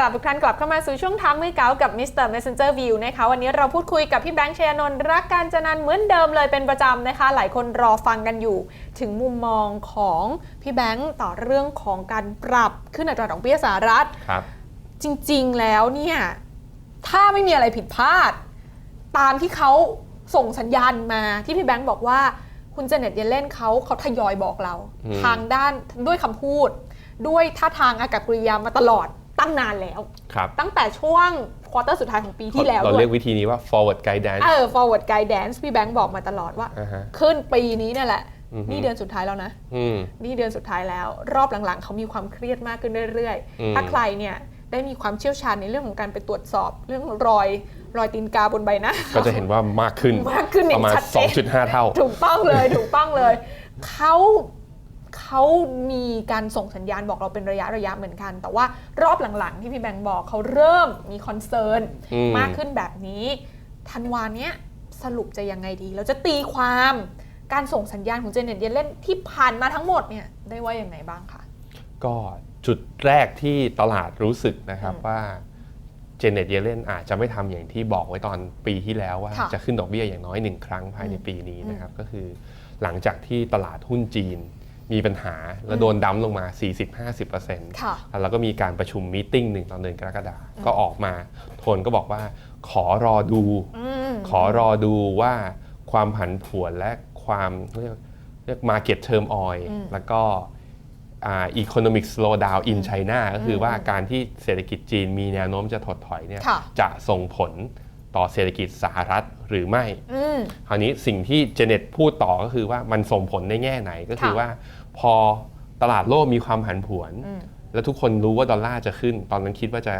รับทุกท่านกลับเข้ามาสู่ช่วงท้ามือเก๋ากับ Mr. Messenger View นะคะ วันนี้เราพูดคุยกับพี่แบงค์ชยานนท์รักการจนันท์เหมือนเดิมเลยเป็นประจำนะคะ หลายคนรอฟังกันอยู่ ถึงมุมมองของพี่แบงค์ต่อเรื่องของการปรับขึ้นอัตราดอกเบี้ยสหรัฐครับ จริงๆแล้วเนี่ย ถ้าไม่มีอะไรผิดพลาด ตามที่เขาส่งสัญญาณมาที่พี่แบงค์บอกว่าคุณเจเน็ตเยเลนเขาเขาทยอยบอกเราอืมทางด้านด้วยคำพูด ด้วยท่าทางอากับกริยามาตลอด ตั้งนานแล้ว ครับ ตั้งแต่ช่วงควอเตอร์สุดท้ายของปีที่แล้วเราด้วเรียยกวิธีนี้ว่า forward guidance เออ forward guidance พี่แบงค์บอกมาตลอดว่าอ่าฮะขึ้นปีนี้เนี่ยแหละอือฮึนี่เดือนสุดท้ายแล้วนะอืมนี่เดือนสุดท้ายแล้ว รอบหลังๆ เขามีความเครียดมากขึ้นเรื่อยอืมๆถ้าใครเนี่ยได้มีความเชี่ยวชาญในเรื่องของการไปตรวจสอบ เรื่องรอยรอยตีนกาบนใบหน้าก็จะเห็นว่ามากขึ้นมากขึ้นอย่าปงระมาณชัดเจน2.5 เท่า ถูกต้องเลยถูกต้องเลยเขา เขามีการส่งสัญญาณบอกเราเป็นระยะระยะเหมือนกัน แต่ว่ารอบหลังๆ ที่พี่แบงค์บอกเขาเริ่มมีคอนเซิร์นอืม มากขึ้นแบบนี้ธันวาเนี้ยสรุปจะยังไงดี เราจะตีความการส่งสัญญาณของเจเน็ตเยเลนที่ผ่านมาทั้งหมดเนี่ยได้ว่ายังไงบ้างคะ ก็จุดแรกที่ตลาดรู้สึกนะครับอืมว่าเจเน็ตเยเลนอาจจะไม่ทำอย่างที่บอกไว้ตอนปีที่แล้วว่าค่ะจะขึ้นดอกเบี้ยอย่างน้อยหนึ่งครั้งภายในปีนี้นะครับ ก็คือหลังจากที่ตลาดหุ้นจีน มีปัญหาแล้วโดนดั้มลงมา 40-50%ค่ะแล้วก็มีการประชุมมีติ้งหนึ่งตอนเดือนกรกฎาคมก็ออกมาโทนก็บอกว่า ขอรอดูอืมขอรอดูว่าความผันผวนและความเรียกเรียก market term oil อืมแล้วก็อ่า economic slowdown in China ก็คือว่าการที่เศรษฐกิจจีนมีแนวโน้มจะถดถอยเนี่ยค่ะจะส่งผลต่อเศรษฐกิจสหรัฐหรือไม่อืมคราวนี้สิ่งที่เจเน็ตพูดต่อก็คือว่ามันส่งผลในแง่ไหนก็คือค่ะว่า พอตลาดโลกมีความผันผวนอืมแล้วทุกคนรู้ว่าดอลลาร์จะขึ้น ตอนนั้นคิดว่าจะ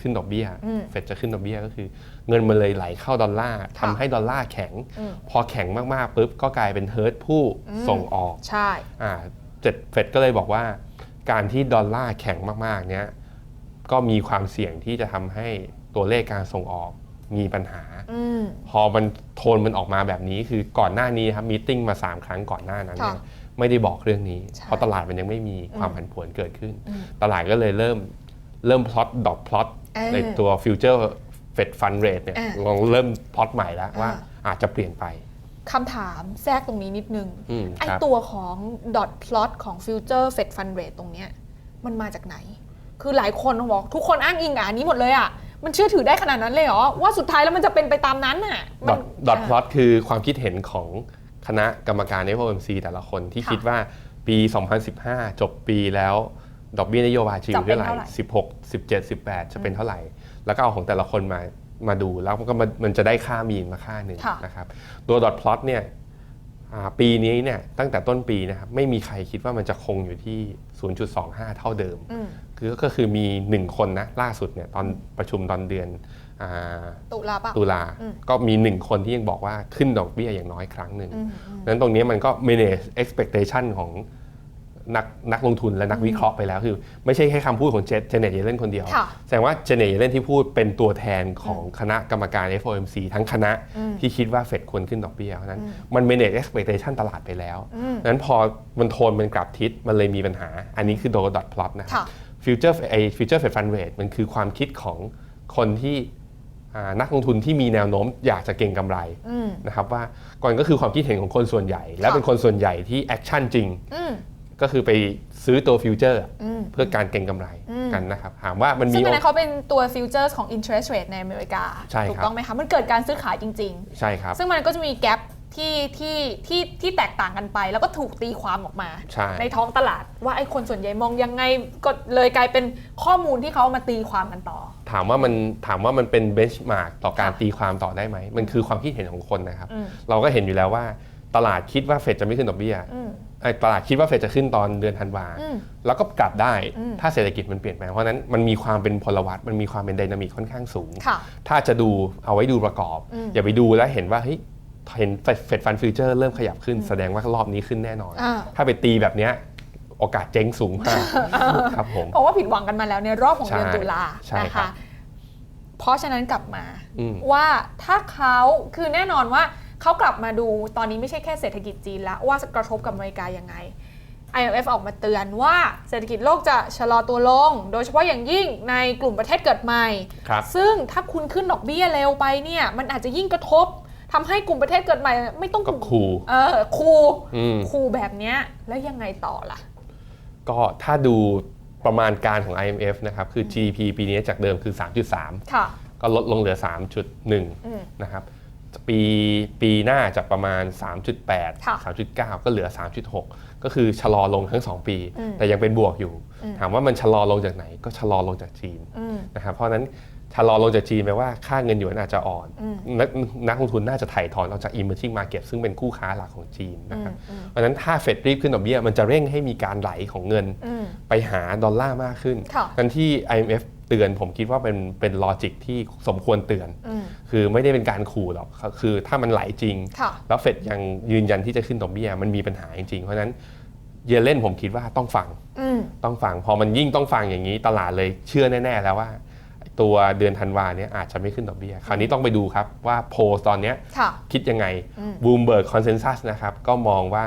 ขึ้นดอกเบี้ยอืมเฟดจะขึ้นดอกเบี้ยก็คือ เงินมันเลยไหลเข้าดอลลาร์ทำค่ะให้ดอลลาร์แข็งอืมพอแข็งมากๆปุ๊บก็กลายเป็นเฮิร์ตผู้อืมส่งออกใช่อ่าเจ็ดเฟดก็เลยบอกว่า การที่ดอลลาร์แข็งมากๆเนี้ยก็มีความเสี่ยงที่จะทำให้ตัวเลขการส่งออกมีปัญหาอืมพอมันโทนมันออกมาแบบนี้คือก่อนหน้านี้ครับมีติ้งมา 3 ครั้งก่อนหน้านั้นเนี่ยค่ะ ไม่ได้บอกเรื่องนี้ใช่เพราะตลาดมันยังไม่มีความอืมผันผวนเกิดขึ้นอืมตลาดก็เลยเริ่มเริ่มพลอตดอกพลอตเออในตัวฟิวเจอร์เฟดฟันเรทเนี่ยอ่าลองเริ่มพลอตใหม่แล้วว่าอ่าอาจจะเปลี่ยนไปคำถามแทรกตรงนี้นิดนึงอืมไอครับตัวของ dot plot ของ future fed fund rate ตรงเนี้ยมันมาจากไหน คือหลายคนบอกทุกคนอ้างอิงอะอันนี้หมดเลยอะมันเชื่อถือได้ขนาดนั้นเลยเหรอ ว่าสุดท้ายแล้วมันจะเป็นไปตามนั้นน่ะดมัอนทดอทพลอตคือความคิดเห็นของ คณะกรรมการ FOMC แต่ละคนที่ค่ะคิดว่าปี 2015 จบปีแล้วดอกเบี้ยนโยบายจะอยู่จะเป็นเท่าไหร่เท่าไหร่ 16 17 18 จะเป็นเท่าไหร่ แล้วก็เอาของแต่ละคนมามาดูแล้วมันก็มันมันจะได้ค่ามีนมาค่าหนึ่งค่ะนะครับตัวดอทพลอตเนี่ยอ่าปีนี้เนี่ยตั้งแต่ต้นปีนะครับไม่มีใครคิดว่ามันจะคงอยู่ที่ 0.25 เท่าเดิมอืมคือก็คือมี 1 คนนะล่าสุดเนี่ยตอนประชุมตอนเดือนอ่า ตุลาปะตุลาอืมก็มีหนึ่งคนที่ยังบอกว่าขึ้นดอกเบี้ยอย่างน้อยครั้งหนึ่งอืมอืมนั้นตรงนี้มันก็ manage expectation ของนักนักลงทุนและนักวิเคราะห์ไปแล้วคือ ไม่ใช่แค่คำพูดของเจเจเน็ตเยเลนคนเดียวค่ะแสดงว่าเจเน็ตเยเลนที่พูดเป็นตัวแทนของคณะกรรมการ FOMC ทั้งคณะอืมที่คิดว่าเฟดควรขึ้นดอกเบี้ยเพราะฉะนั้นมัน manage expectation ตลาดไปแล้วอืมนั้นพอมันโทนมันกลับทิศมันเลยมีปัญหา อันนี้คือโดดอทพลอตนะครัค่ะบฟิวเจอร์ไอฟิวเจอร์เฟดฟันเรทมันคือความคิดของคนที่อ่า นักลงทุนที่มีแนวโน้มอยากจะเก็งกำไรอืมนะครับว่าก่อนก็คือความคิดเห็นของคนส่วนใหญ่ และค่ะเป็นคนส่วนใหญ่ที่แอคชั่นจริงอืมก็คือไปซื้อตัวฟิวเจอร์อืมเพื่อการเก็งกำไรอืมกันนะครับถามว่ามันซึ่มีงอันนั้นเขาเป็นตัว futures ของ interest rate ในอเมริกาใช่ครับถูกต้องไหมคะมันเกิดการซื้อขายจริง ๆ ใช่ครับ ซึ่งมันก็จะมีแกลบที่ที่ที่ที่แตกต่างกันไป แล้วก็ถูกตีความออกมาใช่ท้องตลาด ว่าไอ้คนส่วนใหญ่มองยังไงก็เลยกลายเป็นข้อมูลที่เขาเอามาตีความกันต่อ ถามว่ามันถามว่ามันเป็นเบนช์มาร์กต่อการค่ะตีความต่อได้ไหม มันคือความคิดเห็นของคนนะครับอืมเราก็เห็นอยู่แล้วว่าตลาดคิดว่าเฟดจะไม่ขึ้นดอกเบี้ยอืมไอ้ตลาดคิดว่าเฟดจะขึ้นตอนเดือนธันวาอืมแล้วก็กลับได้อืมถ้าเศรษฐกิจมันเปลี่ยนแปลงเพราะฉะนั้นมันมีความเป็นพลวัตมันมีความเป็นไดนามิกค่อนข้างสูงค่ะถ้าจะดูเอาไว้ดูประกอบอืมอย่าไปดูแล้วเห็นว่าเฮ้ยเห็นเฟดฟันฟิวเจอร์เริ่มขยับขึ้นแสดงว่ารอบนี้ขึ้นแน่นอนอ่าถ้าไปตีแบบเนี้ย โอกาสเจ๊งสูงมากครับผมเพราะว่าผิดหวังกันมาแล้วในรอบของใช่เดือนตุลาใช่นะครัคะบเพราะฉะนั้นกลับมาอืมว่าถ้าเขาคือแน่นอนว่าเขากลับมาดูตอนนี้ไม่ใช่แค่เศรษฐกิจจีนแล้วว่ากระทบกับอเมริกายังไง IMF ออกมาเตือนว่าเศรษฐกิจโลกจะชะลอตัวลง โดยเฉพาะอย่างยิ่งในกลุ่มประเทศเกิดใหม่ครับซึ่งถ้าคุณขึ้นดอกเบี้ยเร็วไปเนี่ยมันอาจจะยิ่งกระทบทำให้กลุ่มประเทศเกิดใหม่ ไม่ต้องก็คูลเออคูอืมคูแบบเนี้ยแล้วยังไงต่อล่ะ ก็ถ้าดูประมาณการของ IMF นะครับคือ GDP ปีนี้จากเดิมคือ 3.3 ค่ะ ก็ลดลงเหลือ อืม 3.1 นะครับปีปีหน้าจะประมาณ 3.8 ค่ะ3.9 ก็เหลือ 3.6 ก็คือชะลอลงทั้ง 2 ปี อืมแต่ยังเป็นบวกอยู่ อืม ถามว่ามันชะลอลงจากไหนก็ชะลอลงจากจีนอืม นะครับเพราะฉะนั้น ชะลอลงจากจีนแปลว่าค่าเงินหยวนอาจจะอ่อนอืมนักนักลงทุนน่าจะถ่ายถอนออกจาก emerging market ซึ่งเป็นคู่ค้าหลักของจีนนะครับอืมเพราะฉะนั้นถ้าเฟดรีบขึ้นดอกเบี้ยมันจะเร่งให้มีการไหลของเงินอืมไปหาดอลลาร์มากขึ้นค่ะนั้นที่ IMF เตือนผมคิดว่าเป็นเป็นลอจิกที่สมควรเตือนอืมคือไม่ได้เป็นการขู่หรอกคือถ้ามันไหลจริงค่ะแล้วเฟดยังยืนยันที่จะขึ้นดอกเบี้ยมันมีปัญหาจริงๆเพราะฉะนั้นเยเลนผมคิดว่าต้องฟังอืมต้องฟัง พอมันยิ่งต้องฟังอย่างนี้ตลาดเลยเชื่อแน่ ๆ แล้วว่า ตัวเดือนธันวาเนี้ยอาจจะไม่ขึ้นดอกเบี้ย คราวนี้ต้องไปดูครับว่าโพลตอนเนี้ยค่ะคิดยังไงอืมบูมเบิร์กคอนเซนแซสนะครับก็มองว่า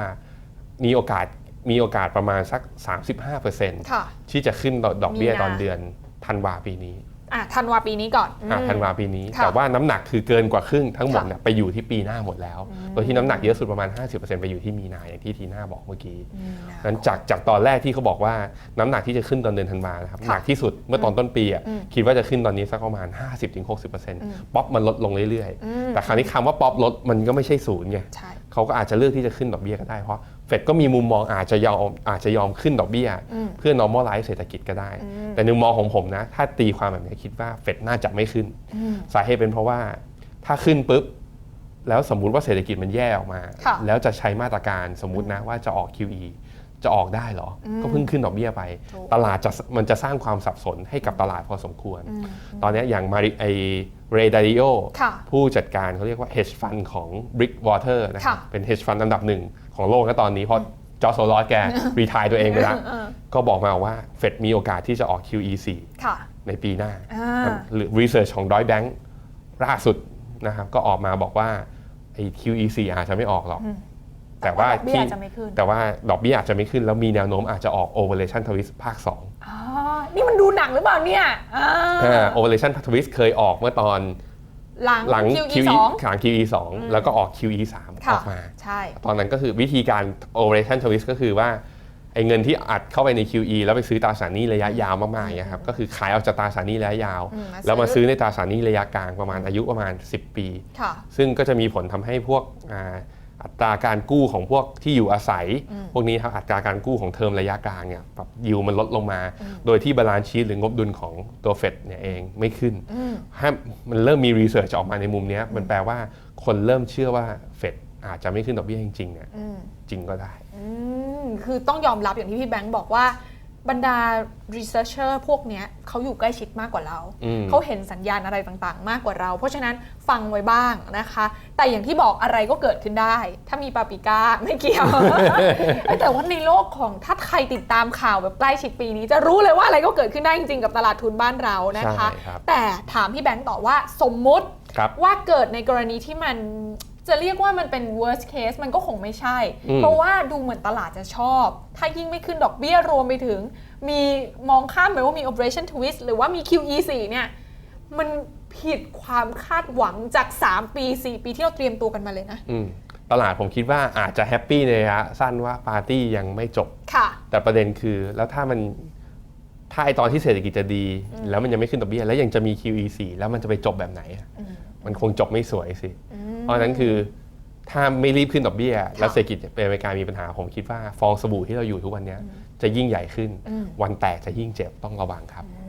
มีโอกาสมีโอกาสประมาณสัก 35%ค่ะที่จะขึ้นดอกเบี้ยมีนาตอนเดือนธันวาปีนี้ อะธันวาปีนี้ก่อนอะอืมธันวาปีนี้ ค่ะแต่ว่าน้ำหนักคือเกินกว่าครึ่งทั้งหมดค่ะเนี่ยไปอยู่ที่ปีหน้าหมดแล้วโดยที่น้ำหนักเยอะสุดประมาณ 50%ไปอยู่ที่มีนาอย่างที่ทีน่าบอกเมื่อกี้อืมนะนั้นจากจากตอนแรกที่เขาบอกว่าน้ำหนักที่จะขึ้นตอนเดือนธันวานะครับค่ะหนักที่สุดเมื่อตอนต้นปีอะอืมคิดว่าจะขึ้นตอนนี้สักประมาณม50-60%ป๊อปมันลดลงเรื่อยอืม ๆ แต่คราวนี้คำว่าป๊อปลดมันก็ไม่ใช่ศูนย์ไง ใช่ เขาก็อาจจะเลือกที่จะขึ้นดอกเบี้ยก็ได้เพราะ เฟดก็มีมุมมองอาจจะยอมอาจจะยอมขึ้นดอกเบี้ยอืมเพื่อ normalize เศรษฐกิจก็ได้อืมแต่ในมุมมองของผมนะ ถ้าตีความแบบนี้คิดว่าเฟดน่าจะไม่ขึ้นอืมสาเหตุเป็นเพราะว่าถ้าขึ้นปุ๊บ แล้วสมมุติว่าเศรษฐกิจมันแย่ออกมาค่ะแล้วจะใช้มาตรการสมมุตินะว่าจะออก QE จะออกได้เหรออืมก็เพิ่งขึ้นดอกเบี้ยไปถูกตลาดจะมันจะสร้างความสับสนให้กับตลาดพอสมควรอืมตอนนี้อย่างมาริไอเรดาริโอค่ะผู้จัดการเขาเรียกว่า hedge fund ของ Brickwater นะครับค่ะเป็น hedge fund อันดับหนึ่ง ของโลกนะตอนนี้เพราะจอร์จโซลอสแกรีทายตัวเองไปแล้วเออก็บอกมาว่าเฟดมีโอกาสที่จะออก QE ค่ะ4ในปีหน้าอ่าหรือ research ของ Deutsche Bank ล่าสุดนะครับก็ออกมาบอกว่าไอ้ QE 4 อาจจะไม่ออกหรอกอืมแต่ว่าดอกเบี้ยที่อาจจะไม่ขึ้นแต่ว่าดอกเบี้ยอาจจะไม่ขึ้น แล้วมีแนวโน้มอาจจะออก Operation Twist ภาค2อ๋อนี่มันดูหนังหรือเปล่าเนี่ยอ่าอ่า Operation Twist เคยออกเมื่อตอน หลังหลัง QE สองหลัง QE 2แล้วก็ออก QE 3อค่ะอกมา ใช่ ตอนนั้นก็คือวิธีการ Operation Twist ก็คือว่าไอ้เงินที่อัดเข้าไปใน QE แล้วไปซื้อตราสารหนี้ระยะยาวมากๆอย่างเงี้ยครับก็คือขายออกจากตราสารหนี้ระยะยาวอืมมาซื้อแล้วมาซื้อในตราสารหนี้ระยะกลางประมาณอายุประมาณ 10 ปีค่ะซึ่งก็จะมีผลทำให้พวก อ่าอัตราการกู้ของพวกที่อยู่อาศัยอืมพวกนี้ครับอัตราการกู้ของเทอมระยะกลางเนี่ยแบบยิวมันลดลงมาอืมโดยที่บาลานซ์ชีตหรืองบดุลของตัวเฟดเนี่ยเองไม่ขึ้นอืมถ้ามันเริ่มมีรีเสิร์ชออกมาในมุมเนี้ยมันแปลว่าคนเริ่มเชื่อว่าเฟดอาจจะไม่ขึ้นดอกเบี้ยจริงๆเนี่ยอืมจริงก็ได้อืมคือต้องยอมรับอย่างที่พี่แบงค์บอกว่า บรรดา researcher พวกเนี้ยเขาอยู่ใกล้ชิดมากกว่าเรา อืม เขาเห็นสัญญาณอะไรต่างๆ มากกว่าเรา เพราะฉะนั้นฟังไว้บ้างนะคะ แต่อย่างที่บอกอะไรก็เกิดขึ้นได้ ถ้ามีปาปริก้าไม่เกี่ยวเอ้ยแต่ว่าในโลกของถ้าใครติดตามข่าวแบบใกล้ชิดปีนี้ จะรู้เลยว่าอะไรก็เกิดขึ้นได้จริงๆกับตลาดทุนบ้านเรานะคะ ใช่ครับ แต่ถามพี่แบงค์ต่อว่าสมมุติครับ ว่าเกิดในกรณีที่มัน จะเรียกว่ามันเป็น worst case มันก็คงไม่ใช่ อืม เพราะว่าดูเหมือนตลาดจะชอบ ถ้ายิ่งไม่ขึ้นดอกเบี้ยรวมไปถึง มีมองข้ามไปว่ามี operation twist หรือว่ามี QE 4เนี่ย มันผิดความคาดหวังจาก 3 ปี 4 ปีที่เราเตรียมตัวกันมาเลยนะ อืมตลาดผมคิดว่าอาจจะแฮปปี้ในระยะสั้นว่าปาร์ตี้ยังไม่จบ ค่ะ แต่ประเด็นคือแล้วถ้ามันถ้าไอตอนที่เศรษฐกิจจะดี แล้วมันยังไม่ขึ้นดอกเบี้ยแล้วยังจะมี QE 4 แล้วมันจะไปจบแบบไหนอะอืมมันคงจบไม่สวยสิ อืมเพ ราะฉะนั้นคือถ้าไม่รีบขึ้นดอกเบี้ย แล้วเศรษฐกิจเป็นอเมริกามีปัญหาผมคิดว่าฟองสบู่ที่เราอยู่ทุกวันเนี้ยจะยิ่งใหญ่ขึ้นอืมวันแตกจะยิ่งเจ็บต้องระวังครับอืม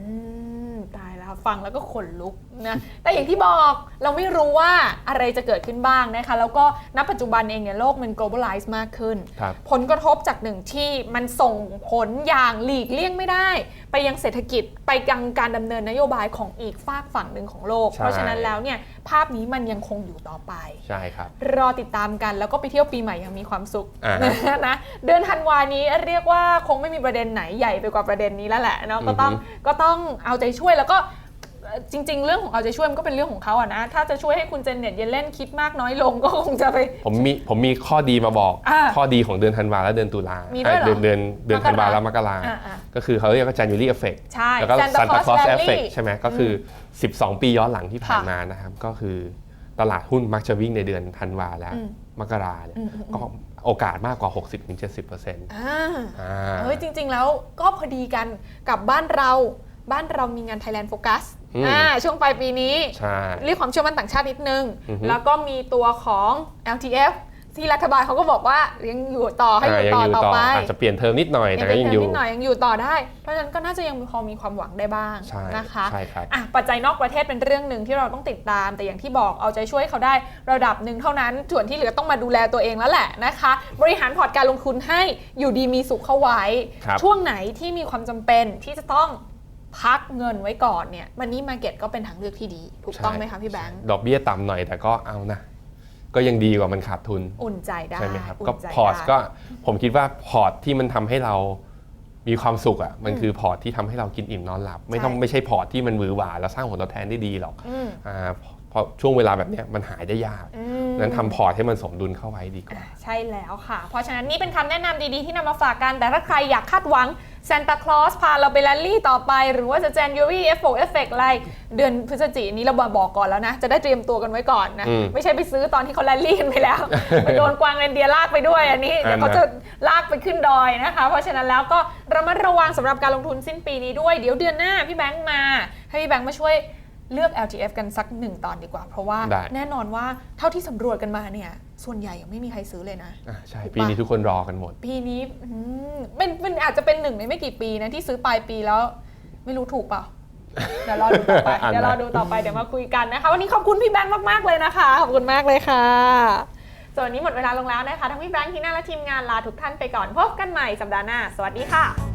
ตายแล้วฟังแล้วก็ขนลุกนะแต่อย่างที่บอกเราไม่รู้ว่าอะไรจะเกิดขึ้นบ้างนะคะแล้วก็ณปัจจุบันเองเนี่ยโลกมัน globalize มากขึ้น ครับผลกระทบจากหนึ่งที่มันส่งผลอย่างหลีกเลี่ยงไม่ได้ ไปยังเศรษฐกิจไปยังการดำเนินนโยบายของอีกฝากฝั่งหนึ่งของโลก ใช่ เพราะฉะนั้นแล้วเนี่ยภาพนี้มันยังคงอยู่ต่อไป ใช่ครับ รอติดตามกันแล้วก็ไปเที่ยวปีใหม่อย่างมีความสุขอ่าฮะ นะเดือนธันวานี้เรียกว่าคงไม่มีประเด็นไหนใหญ่ไปกว่าประเด็นนี้แล้วแหละเนาะก็ต้องอือฮึก็ต้องเอาใจช่วยแล้วก็ จริง ๆ เรื่องของเอาใจช่วยมันก็เป็นเรื่องของเขาอะนะ ถ้าจะช่วยให้คุณเจนเน็ตเยนเล่นคิดมากน้อยลงก็คงจะไป ผมมีผมมีข้อดีมาบอก อ่าข้อดีของเดือนธันวาและเดือนตุลามีด้วยเหรอเดือนเดือนเดือนธันวาและมกราอ่าอ่าก็คือเขาเรียกว่า January effect ใช่แล้วก็ Santa Santa Claus Claus Rally effect ใช่ไหมก็คือ 12 ปีย้อนหลังที่ผ่านค่ะมานะครับก็คือตลาดหุ้นมักจะวิ่งในเดือนธันวาและอืมมกราเนี่ยอืมอืมอืมก็โอกาสมากกว่า 60-70%อ่า อ่า เฮ้ยจริง ๆ แล้วก็พอดีกันกับบ้านเรา บ้านเรามีงาน Thailand Focus อืมอ่าช่วงปลายปีนี้ใช่เรียกความเชื่อมั่นต่างชาตินิดนึงอือฮึแล้วก็มีตัวของ LTF ที่รัฐบาลเขาก็บอกว่ายังอยู่ต่อให้อยู่ยัต่ออยู่ต่อต่อไปอาจจะเปลี่ยนเทอมนิดหน่อยแต่ก็ยัยังงอยู่นิดหน่อยยังอยู่ต่อได้ เพราะฉะนั้นก็น่าจะยังพอมีความหวังได้บ้างใช่นะคะใช่ครับอะปัจจัยนอกประเทศเป็นเรื่องหนึ่งที่เราต้องติดตาม แต่อย่างที่บอกเอาใจช่วยเขาได้ระดับหนึ่งเท่านั้น ส่วนที่เหลือต้องมาดูแลตัวเองแล้วแหละนะคะ บริหารพอร์ตการลงทุนให้อยู่ดีมีสุขเข้าไว้ครับช่วงไหนที่มีความจำเป็นที่จะต้อง พักเงินไว้ก่อนเนี่ยมันนี่มาเก็ตก็เป็นทางเลือกที่ดี ถูกต้องไหมคะพี่แบงค์ดอกเบี้ยต่ำหน่อยแต่ก็เอานะ ก็ยังดีกว่ามันขาดทุน อุ่นใจได้ใช่ไหมครับอุ่ก็นใจพอร์ตได้ก็ผมคิดว่าพอร์ตที่มันทำให้เรามีความสุขอะมันอืมคือพอร์ตที่ทำให้เรากินอิ่มนอนหลับ ไม่ต้องใช่ไม่ใช่พอร์ตที่มันหวือหวาแล้วสร้างผลตอบแทนได้ดีหรอกอืมอ่าเพราะช่วงเวลาแบบเนี้ยมันหายได้ยากอืม นั้นทำพอร์ตให้มันสมดุลเข้าไว้ดีกว่า ใช่แล้วค่ะ เพราะฉะนั้นนี่เป็นคำแนะนำดีๆที่นำมาฝากกัน แต่ถ้าใครอยากคาดหวังซานตาคลอสพาเราไปแรลลี่ต่อไป หรือว่าจะ January F เอฟเฟกอะไร เดือนพฤศจิกายนนี้เราบอกก่อนแล้วนะ จะได้เตรียมตัวกันไว้ก่อนนะอืมไม่ใช่ไปซื้อตอนที่เขาแรลลี่กันไปแล้ว ไปโดนกวางเรนเดียร์ลากไปด้วยอันนี้อันนั้นเดี๋ยวเขาจะลากไปขึ้นดอยนะคะ เพราะฉะนั้นแล้วก็ระมัดระวังสำหรับการลงทุนสิ้นปีนี้ด้วย เดี๋ยวเดือนหน้าพี่แบงค์มา ให้พี่แบงค์มาช่วย เลือก LTF กันสักหนึ่งตอนดีกว่า เพราะว่าได้แน่นอนว่าเท่าที่สำรวจกันมาเนี่ย ส่วนใหญ่ยังไม่มีใครซื้อเลยนะอะใช่ถูกปะปีนี้ทุกคนรอกันหมด ปีนี้อืมเป็นเป็นอาจจะเป็นหนึ่งในไม่กี่ปีนะ ที่ซื้อปลายปีแล้ว ไม่รู้ถูกเปล่าเดี๋ยวรอดูต่อไปอ่านเดี๋ยวรอดูต่อไปเดี๋ยวมาคุยกันนะคะ วันนี้ขอบคุณพี่แบงค์มากๆเลยนะคะขอบคุณมากเลยค่ะส่วนวันนี้หมดเวลาลงแล้วนะคะทั้งพี่แบงค์ที่น่าและทีมงานลาทุกท่านไปก่อนพบกันใหม่สัปดาห์หน้าสวัสดีค่ะ